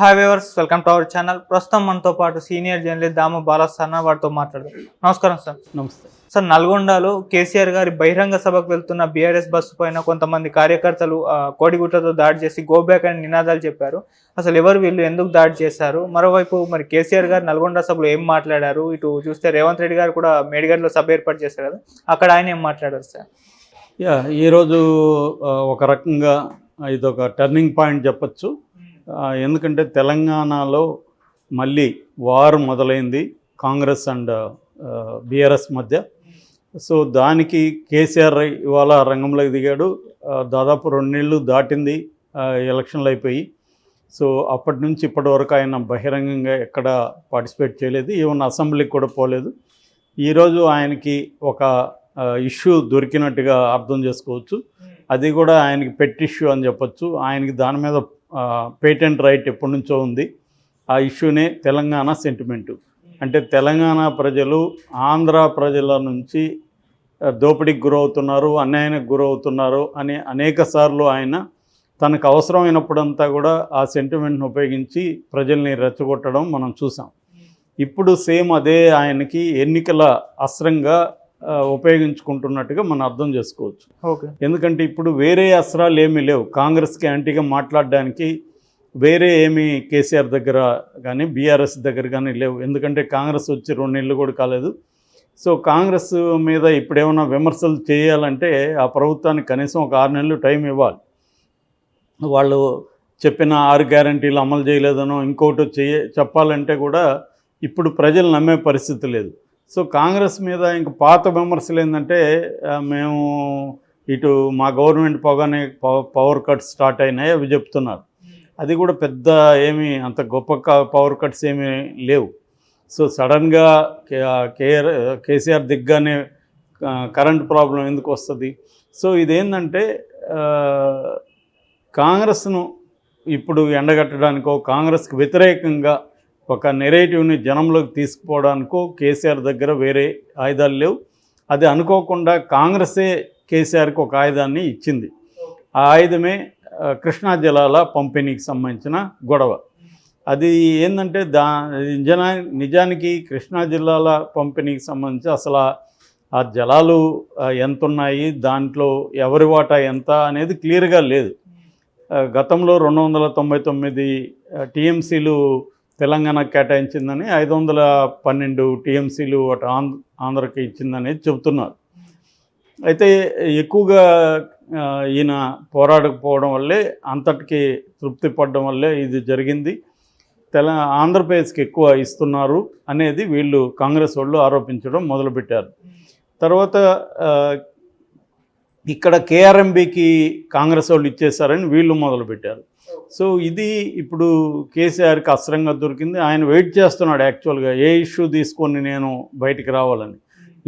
Hi viewers welcome to our channel ప్రస్తుతం మనతో పాటు సీనియర్ జర్నలిస్ట్ దామ బాలసన్న వారితో మాట్లాడదాం. నమస్కారం సార్. నమస్తే. సార్ నల్గొండలో కేసీఆర్ గారి బహిరంగ సభకు వెళ్తున్న బీఆర్ఎస్ బస్సు పైన కొంతమంది కార్యకర్తలు ఆ, కోడిగుట్టతో దాడి చేసి గో బ్యాక్ అని నినాదాలు చెప్పారు. అసలు ఎవరు వీళ్ళు ఎందుకు దాడి చేశారు? మరోవైపు మరి కేసీఆర్ గారు నల్గొండ సభలో ఏం మాట్లాడారు? ఇటు చూస్తే రేవంత్ రెడ్డి గారు కూడా మేడిగడ్లో సభ ఏర్పాటు చేశారు కదా అక్కడ ఆయన ఏం మాట్లాడారు సార్? యా ఈరోజు ఒక రకంగా ఇదొక టర్నింగ్ పాయింట్ చెప్పచ్చు. ఎందుకంటే తెలంగాణలో మళ్ళీ వార్ మొదలైంది కాంగ్రెస్ అండ్ బీఆర్ఎస్ మధ్య. సో దానికి కేసీఆర్ ఇవాళ రంగంలోకి దిగాడు. దాదాపు రెండేళ్ళు దాటింది ఎలక్షన్లు అయిపోయి. సో అప్పటి నుంచి ఇప్పటి వరకు ఆయన బహిరంగంగా ఎక్కడ పార్టిసిపేట్ చేయలేదు. ఈవెన్ అసెంబ్లీకి కూడా పోలేదు. ఈరోజు ఆయనకి ఒక ఇష్యూ దొరికినట్టుగా అర్థం చేసుకోవచ్చు. అది కూడా ఆయనకి పెట్ ఇష్యూ అని చెప్పొచ్చు. ఆయనకి దాని మీద పేటెంట్ రైట్ ఎప్పటి నుంచో ఉంది. ఆ ఇష్యూనే తెలంగాణ సెంటిమెంటు. అంటే తెలంగాణ ప్రజలు ఆంధ్ర ప్రజల నుంచి దోపిడీకి గురవుతున్నారు అన్యాయానికి గురవుతున్నారు అని అనేక సార్లు ఆయన తనకు అవసరమైనప్పుడంతా కూడా ఆ సెంటిమెంట్ని ఉపయోగించి ప్రజల్ని రెచ్చగొట్టడం మనం చూసాం. ఇప్పుడు సేమ్ అదే ఆయనకి ఎన్నికల అస్త్రంగా ఉపయోగించుకుంటున్నట్టుగా మనం అర్థం చేసుకోవచ్చు. ఓకే. ఎందుకంటే ఇప్పుడు వేరే అస్త్రాలు ఏమీ లేవు. కాంగ్రెస్కి యాంటీగా మాట్లాడడానికి వేరే ఏమీ కేసీఆర్ దగ్గర కానీ బీఆర్ఎస్ దగ్గర కానీ లేవు. ఎందుకంటే కాంగ్రెస్ వచ్చి రెండు నెలలు కూడా కాలేదు. సో కాంగ్రెస్ మీద ఇప్పుడు ఏమైనా విమర్శలు చేయాలంటే ఆ ప్రభుత్వానికి కనీసం ఒక ఆరు నెలలు టైం ఇవ్వాలి. వాళ్ళు చెప్పిన ఆరు గ్యారంటీలు అమలు చేయలేదనో ఇంకోటి చేయ చెప్పాలంటే కూడా ఇప్పుడు ప్రజలు నమ్మే పరిస్థితి లేదు. సో కాంగ్రెస్ మీద ఇంక పాత విమర్శలు ఏంటంటే మేము ఇటు మా గవర్నమెంట్ పోగానే పవర్ కట్స్ స్టార్ట్ అయినాయి అవి చెప్తున్నారు. అది కూడా పెద్ద ఏమీ అంత గొప్ప పవర్ కట్స్ ఏమీ లేవు. సో సడన్గా కేఆర్ కేసీఆర్ దిగ్గానే కరెంట్ ప్రాబ్లం ఎందుకు వస్తుంది? సో ఇదేంటంటే కాంగ్రెస్ను ఇప్పుడు ఎండగట్టడానికో కాంగ్రెస్కి వ్యతిరేకంగా ఒక నెరేటివ్ని జనంలోకి తీసుకుపోవడానికో కేసీఆర్ దగ్గర వేరే ఆయుధాలు లేవు. అది అనుకోకుండా కాంగ్రెసే కేసీఆర్కి ఒక ఆయుధాన్ని ఇచ్చింది. ఆ ఆయుధమే కృష్ణా జలాల పంపిణీకి సంబంధించిన గొడవ. అది ఏంటంటే దా నిజా నిజానికి కృష్ణా జిల్లాల పంపిణీకి సంబంధించి అసలు ఆ- జలాలు ఎంత ఉన్నాయి దాంట్లో ఎవరి వాటా ఎంత అనేది క్లియర్గా లేదు. గతంలో రెండు వందల తొంభై తొమ్మిది టీఎంసీలు తెలంగాణకు కేటాయించిందని ఐదు వందల పన్నెండు టీఎంసీలు అటు ఆంధ్ర ఆంధ్రకి ఇచ్చిందని చెబుతున్నారు. అయితే ఎక్కువగా ఈయన పోరాడకపోవడం వల్లే అంతటికి తృప్తి పడడం వల్లే ఇది జరిగింది. తెల ఆంధ్రప్రదేశ్కి ఎక్కువ ఇస్తున్నారు అనేది వీళ్ళు కాంగ్రెస్ వాళ్ళు ఆరోపించడం మొదలుపెట్టారు. తర్వాత ఇక్కడ కేఆర్ఎంబికి కాంగ్రెస్ వాళ్ళు ఇచ్చేసారని వీళ్ళు మొదలుపెట్టారు. సో ఇది ఇప్పుడు కేసీఆర్కి అస్త్రంగా దొరికింది. ఆయన వెయిట్ చేస్తున్నాడు యాక్చువల్గా ఏ ఇష్యూ తీసుకొని నేను బయటికి రావాలని.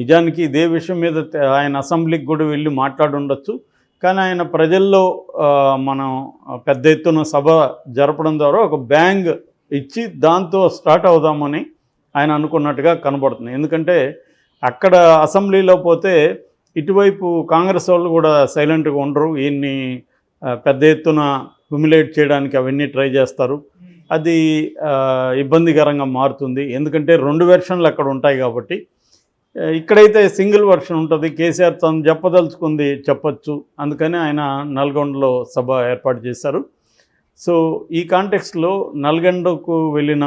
నిజానికి ఇదే విషయం మీద ఆయన అసెంబ్లీకి కూడా వెళ్ళి మాట్లాడి ఉండొచ్చు. కానీ ఆయన ప్రజల్లో మనం పెద్ద ఎత్తున సభ జరపడం ద్వారా ఒక బ్యాంగ్ ఇచ్చి దాంతో స్టార్ట్ అవుదామని ఆయన అనుకున్నట్టుగా కనబడుతుంది. ఎందుకంటే అక్కడ అసెంబ్లీలో పోతే ఇటువైపు కాంగ్రెస్ వాళ్ళు కూడా సైలెంట్గా ఉండరు. ఈయన్ని పెద్ద ఎత్తున హ్యూమిలేట్ చేయడానికి అవన్నీ ట్రై చేస్తారు. అది ఇబ్బందికరంగా మారుతుంది. ఎందుకంటే రెండు వెర్షన్లు అక్కడ ఉంటాయి కాబట్టి. ఇక్కడైతే సింగిల్ వెర్షన్ ఉంటుంది. కేసీఆర్ తను చెప్పదలుచుకుంది చెప్పచ్చు. అందుకని ఆయన నల్గొండలో సభ ఏర్పాటు చేశారు. సో ఈ కాంటెక్స్లో నల్గొండకు వెళ్ళిన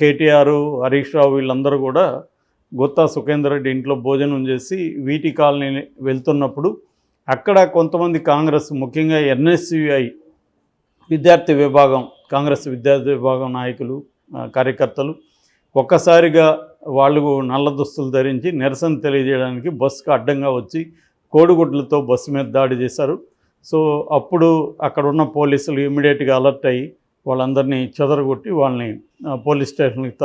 కేటీఆర్ హరీష్ రావు వీళ్ళందరూ కూడా గుత్తా సుఖేందర్ రెడ్డి ఇంట్లో భోజనం చేసి వీటి కాలనీ వెళ్తున్నప్పుడు అక్కడ కొంతమంది కాంగ్రెస్ ముఖ్యంగా ఎన్ఎస్యుఐ విద్యార్థి విభాగం కాంగ్రెస్ విద్యార్థి విభాగం నాయకులు కార్యకర్తలు ఒక్కసారిగా వాళ్ళు నల్ల దుస్తులు ధరించి నిరసన తెలియజేయడానికి బస్సుకు అడ్డంగా వచ్చి కోడిగుడ్లతో బస్సు మీద దాడి చేశారు. సో అప్పుడు అక్కడ ఉన్న పోలీసులు ఇమీడియట్గా అలర్ట్ అయ్యి వాళ్ళందరినీ చెదరగొట్టి వాళ్ళని పోలీస్ స్టేషన్కి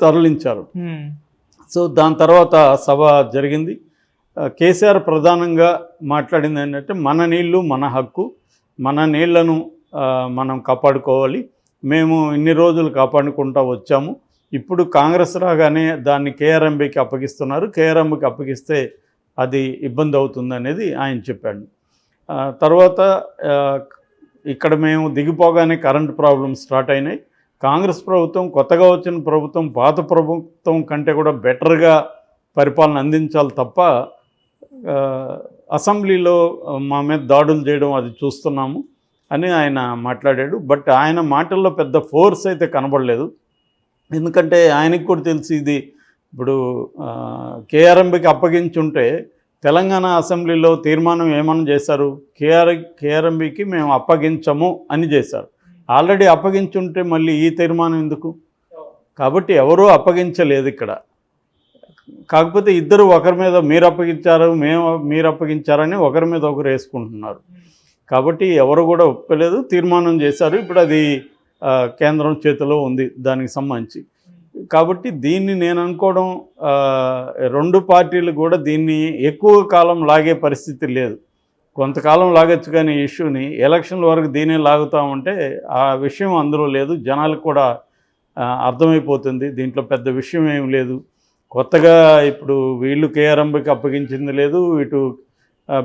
తరలించారు. సో దాని తర్వాత సభ జరిగింది. కేసీఆర్ ప్రధానంగా మాట్లాడింది ఏంటంటే మన నీళ్ళు మన హక్కు మన నీళ్ళను మనం కాపాడుకోవాలి. మేము ఇన్ని రోజులు కాపాడుకుంటూ వచ్చాము. ఇప్పుడు కాంగ్రెస్ రాగానే దాన్ని కేఆర్ఎంబికి అప్పగిస్తున్నారు. కేఆర్ఎంబికి అప్పగిస్తే అది ఇబ్బంది అవుతుంది అనేది ఆయన చెప్పాడు. తర్వాత ఇక్కడ మేము దిగిపోగానే కరెంట్ ప్రాబ్లమ్స్ స్టార్ట్ అయినాయి. కాంగ్రెస్ ప్రభుత్వం కొత్తగా వచ్చిన ప్రభుత్వం పాత ప్రభుత్వం కంటే కూడా బెటర్గా పరిపాలన అందించాలి తప్ప అసెంబ్లీలో మా మీద దాడులు చేయడం అది చూస్తున్నాము. అని ఆయన మాట్లాడాడు. బట్ ఆయన మాటల్లో పెద్ద ఫోర్స్ అయితే కనబడలేదు. ఎందుకంటే ఆయనకి కూడా తెలిసి ఇది. ఇప్పుడు కేఆర్ఎంబికి అప్పగించుంటే తెలంగాణ అసెంబ్లీలో తీర్మానం ఏమని చేశారు? కేఆర్ కేఆర్ఎంబికి మేము అప్పగించము అని చేశారు. ఆల్రెడీ అప్పగించుంటే మళ్ళీ ఈ తీర్మానం ఎందుకు? కాబట్టి ఎవరూ అప్పగించలేదు ఇక్కడ. కాకపోతే ఇద్దరు ఒకరి మీద మీరు అప్పగించారు మేము మీరు అప్పగించారని ఒకరి మీద ఒకరు వేసుకుంటున్నారు. కాబట్టి ఎవరు కూడా ఒప్పలేదు తీర్మానం చేశారు. ఇప్పుడు అది కేంద్రం చేతిలో ఉంది దానికి సంబంధించి. కాబట్టి దీన్ని నేను అనుకోవడం రెండు పార్టీలు కూడా దీన్ని ఎక్కువ కాలం లాగే పరిస్థితి లేదు. కొంతకాలం లాగొచ్చు కానీ ఈ ఇష్యూని ఎలక్షన్ల వరకు దీనే లాగుతామంటే ఆ విషయం అందులో లేదు. జనాలకు కూడా అర్థమైపోతుంది. దీంట్లో పెద్ద విషయం ఏం లేదు. కొత్తగా ఇప్పుడు వీళ్ళు కేఆర్ఎంబికి అప్పగించింది లేదు. ఇటు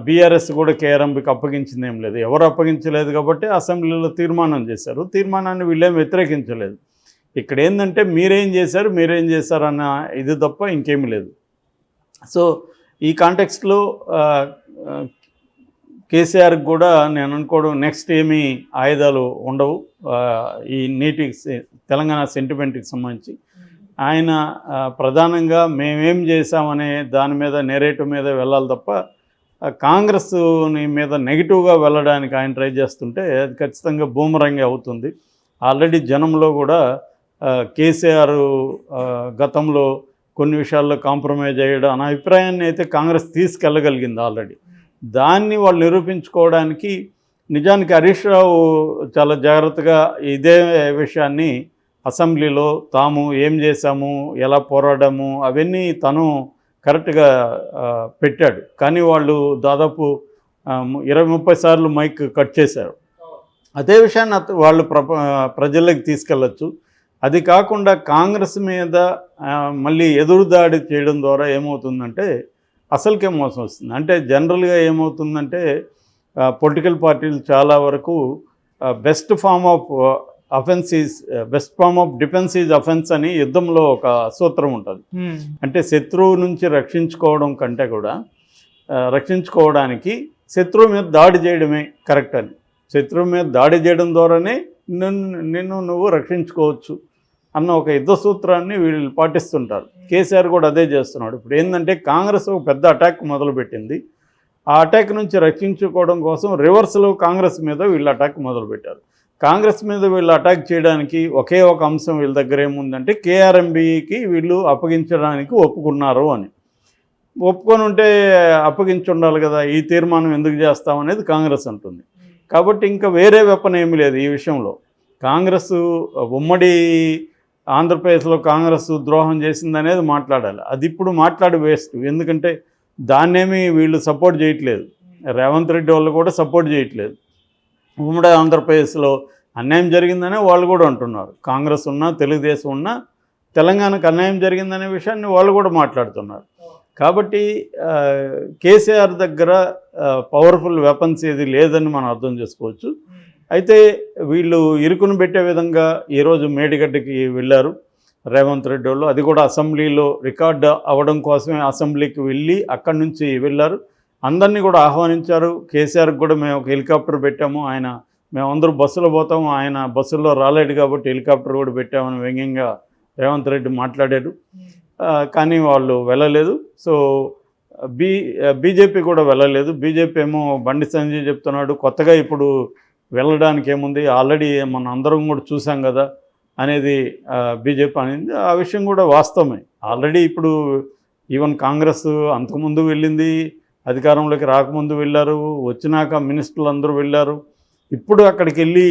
బీఆర్ఎస్ కూడా కేఆర్ఎంకి అప్పగించింది ఏం లేదు. ఎవరు అప్పగించలేదు కాబట్టి అసెంబ్లీలో తీర్మానం చేశారు. తీర్మానాన్ని వీళ్ళేం వ్యతిరేకించలేదు. ఇక్కడ ఏంటంటే మీరేం చేశారు మీరేం చేశారన్న ఇది తప్ప ఇంకేమీ లేదు. సో ఈ కాంటెక్స్ట్లో కేసీఆర్కి కూడా నేను అనుకోవడం నెక్స్ట్ ఏమీ ఆయుధాలు ఉండవు. ఈ నీటి తెలంగాణ సెంటిమెంట్కి సంబంధించి. ఆయన ప్రధానంగా మేమేం చేశామనే దాని మీద నెరేటివ్ మీద వెళ్ళాలి తప్ప కాంగ్రెస్ మీద నెగిటివ్గా వెళ్ళడానికి ఆయన ట్రై చేస్తుంటే అది ఖచ్చితంగా బూమరంగి అవుతుంది. ఆల్రెడీ జనంలో కూడా కేసీఆర్ గతంలో కొన్ని విషయాల్లో కాంప్రమైజ్ అయ్యడం అనే అభిప్రాయాన్ని అయితే కాంగ్రెస్ తీసుకెళ్ళగలిగింది ఆల్రెడీ. దాన్ని వాళ్ళు నిరూపించుకోవడానికి నిజానికి హరీష్ రావు చాలా జాగ్రత్తగా ఇదే విషయాన్ని అసెంబ్లీలో తాము ఏం చేశాము ఎలా పోరాడాము అవన్నీ తను కరెక్ట్గా పెట్టాడు. కానీ వాళ్ళు దాదాపు ఇరవై ముప్పై సార్లు మైక్ కట్ చేశారు. అదే విషయాన్ని వాళ్ళు ప్ర ప్రజల్లోకి తీసుకెళ్ళచ్చు. అది కాకుండా కాంగ్రెస్ మీద మళ్ళీ ఎదురుదాడి చేయడం ద్వారా ఏమవుతుందంటే అసలుకే మోసం వస్తుంది? అంటే జనరల్గా ఏమవుతుందంటే పొలిటికల్ పార్టీలు చాలా వరకు best form of offence is best form of defence is offence అని యుద్ధంలో ఒక సూత్రం ఉంటుంది. హ్మ్. అంటే శత్రువు నుంచి రక్షించుకోవడం కంటే కూడా రక్షించుకోవడానికి శత్రువు మీద దాడి చేయడమే కరెక్ట్ అని. శత్రువు మీద దాడి చేయడం ద్వారానే నిన్ను నిన్ను నువ్వు రక్షించుకోవచ్చు అన్న ఒక యుద్ధ సూత్రాన్ని వీళ్ళు పాటిస్తుంటారు. కేసీఆర్ కూడా అదే చేస్తున్నాడు. ఇప్పుడు ఏంటంటే కాంగ్రెస్ ఒక పెద్ద అటాక్ మొదలుపెట్టింది. ఆ అటాక్ నుంచి రక్షించుకోవడం కోసం రివర్స్లో కాంగ్రెస్ మీద వీళ్ళు అటాక్ మొదలుపెట్టారు. కాంగ్రెస్ మీద వీళ్ళు అటాక్ చేయడానికి ఒకే ఒక అంశం వీళ్ళ దగ్గర ఏముందంటే కేఆర్ఎంబికి వీళ్ళు అప్పగించడానికి ఒప్పుకున్నారు అని. ఒప్పుకొని ఉంటే అప్పగించి ఉండాలి కదా ఈ తీర్మానం ఎందుకు చేస్తామనేది కాంగ్రెస్ అంటుంది. కాబట్టి ఇంకా వేరే వెపన్ ఏమీ లేదు ఈ విషయంలో. కాంగ్రెస్ ఉమ్మడి ఆంధ్రప్రదేశ్లో కాంగ్రెస్ ద్రోహం చేసిందనేది మాట్లాడాలి. అది ఇప్పుడు మాట్లాడి వేస్ట్. ఎందుకంటే దాన్నేమి వీళ్ళు సపోర్ట్ చేయట్లేదు. రేవంత్ రెడ్డి వాళ్ళు కూడా సపోర్ట్ చేయట్లేదు. ఉమ్మడి ఆంధ్రప్రదేశ్లో అన్యాయం జరిగిందనే వాళ్ళు కూడా అంటున్నారు. కాంగ్రెస్ ఉన్నా తెలుగుదేశం ఉన్నా తెలంగాణకు అన్యాయం జరిగిందనే విషయాన్ని వాళ్ళు కూడా మాట్లాడుతున్నారు. కాబట్టి కేసీఆర్ దగ్గర పవర్ఫుల్ వెపన్స్ ఏది లేదని మనం అర్థం చేసుకోవచ్చు. అయితే వీళ్ళు ఇరుకును పెట్టే విధంగా ఈరోజు మేడిగడ్డకి వెళ్ళారు. రేవంత్ రెడ్డి వాళ్ళు. అది కూడా అసెంబ్లీలో రికార్డ్ అవ్వడం కోసమే అసెంబ్లీకి వెళ్ళి అక్కడి నుంచి వెళ్ళారు. అందరినీ కూడా ఆహ్వానించారు. కేసీఆర్కి కూడా మేము ఒక హెలికాప్టర్ పెట్టాము. ఆయన మేమందరూ బస్సులో పోతాము. ఆయన బస్సులో రాలేడు కాబట్టి హెలికాప్టర్ కూడా పెట్టామని వ్యంగ్యంగా రేవంత్ రెడ్డి మాట్లాడారు. కానీ వాళ్ళు వెళ్ళలేదు. సో బీ బీజేపీ కూడా వెళ్ళలేదు. బీజేపీ ఏమో బండి సంజయ్ చెప్తున్నాడు. కొత్తగా ఇప్పుడు వెళ్ళడానికి ఏముంది? ఆల్రెడీ మన అందరం కూడా చూసాం కదా అనేది బీజేపీ అనేది. ఆ విషయం కూడా వాస్తవమే. ఆల్రెడీ ఇప్పుడు ఈవెన్ కాంగ్రెస్ అంతకుముందు వెళ్ళింది. అధికారంలోకి రాకముందు వెళ్ళారు వచ్చినాక మినిస్టర్లు అందరూ వెళ్ళారు. ఇప్పుడు అక్కడికి వెళ్ళి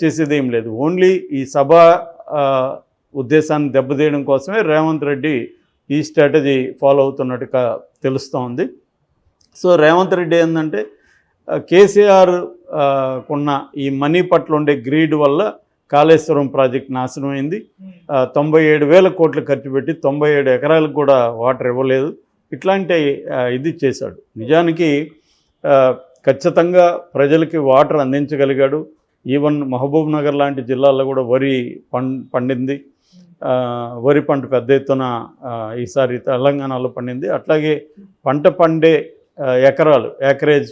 చేసేది ఏం లేదు. ఓన్లీ ఈ సభ ఉద్దేశాన్ని దెబ్బతీయడం కోసమే రేవంత్ రెడ్డి ఈ స్ట్రాటజీ ఫాలో అవుతున్నట్టుగా తెలుస్తోంది సో రేవంత్ రెడ్డి ఏంటంటే కేసీఆర్ కున్న ఈ మనీ పట్ల ఉండే గ్రీడ్ వల్ల కాళేశ్వరం ప్రాజెక్ట్ నాశనం అయింది తొంభై ఏడు వేల కోట్లు ఖర్చు పెట్టి తొంభై ఏడు ఎకరాలకు కూడా వాటర్ ఇవ్వలేదు. ఇట్లాంటి ఇది చేశాడు. నిజానికి ఖచ్చితంగా ప్రజలకి వాటర్ అందించగలిగాడు. ఈవెన్ మహబూబ్ నగర్ లాంటి జిల్లాల్లో కూడా వరి పం పండింది. వరి పంట పెద్ద ఎత్తున ఈసారి తెలంగాణలో పండింది. అట్లాగే పంట పండే ఎకరాలు ఏకరేజ్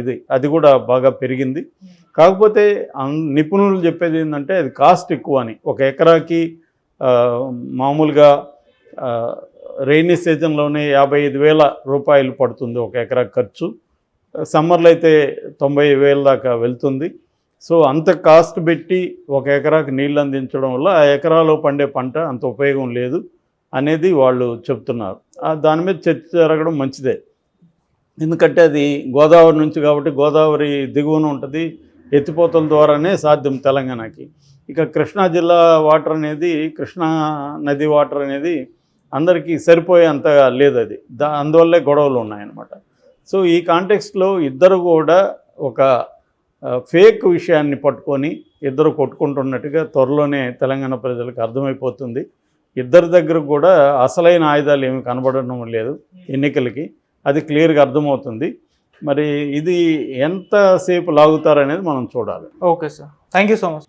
ఇది అది కూడా బాగా పెరిగింది. కాకపోతే నిపుణులు చెప్పేది ఏంటంటే అది కాస్ట్ ఎక్కువ అని. ఒక ఎకరాకి మామూలుగా రైనీ సీజన్లోనే యాభై ఐదు వేల రూపాయలు పడుతుంది ఒక ఎకరా ఖర్చు. సమ్మర్లో అయితే తొంభై వేల దాకా వెళ్తుంది. సో అంత కాస్ట్ పెట్టి ఒక ఎకరాకి నీళ్ళు అందించడం వల్ల ఆ ఎకరాలో పండే పంట అంత ఉపయోగం లేదు అనేది వాళ్ళు చెప్తున్నారు. ఆ దాని మీద చర్చ జరగడం మంచిదే. ఎందుకంటే అది గోదావరి నుంచి కాబట్టి గోదావరి దిగువన ఉంటుంది. ఎత్తిపోతల ద్వారానే సాధ్యం తెలంగాణకి. ఇక కృష్ణా జిల్లా వాటర్ అనేది కృష్ణా నది వాటర్ అనేది అందరికీ సరిపోయే లేదు అది. దా అందువల్లే గొడవలు ఉన్నాయన్నమాట. సో ఈ కాంటెక్స్ట్లో ఇద్దరు కూడా ఒక ఫేక్ విషయాన్ని పట్టుకొని ఇద్దరు కొట్టుకుంటున్నట్టుగా త్వరలోనే తెలంగాణ ప్రజలకు అర్థమైపోతుంది. ఇద్దరి దగ్గర కూడా అసలైన ఆయుధాలు ఏమి కనబడడం లేదు ఎన్నికలకి. అది క్లియర్గా అర్థమవుతుంది. మరి ఇది ఎంతసేపు లాగుతారనేది మనం చూడాలి. Okay sir. Thank you so much.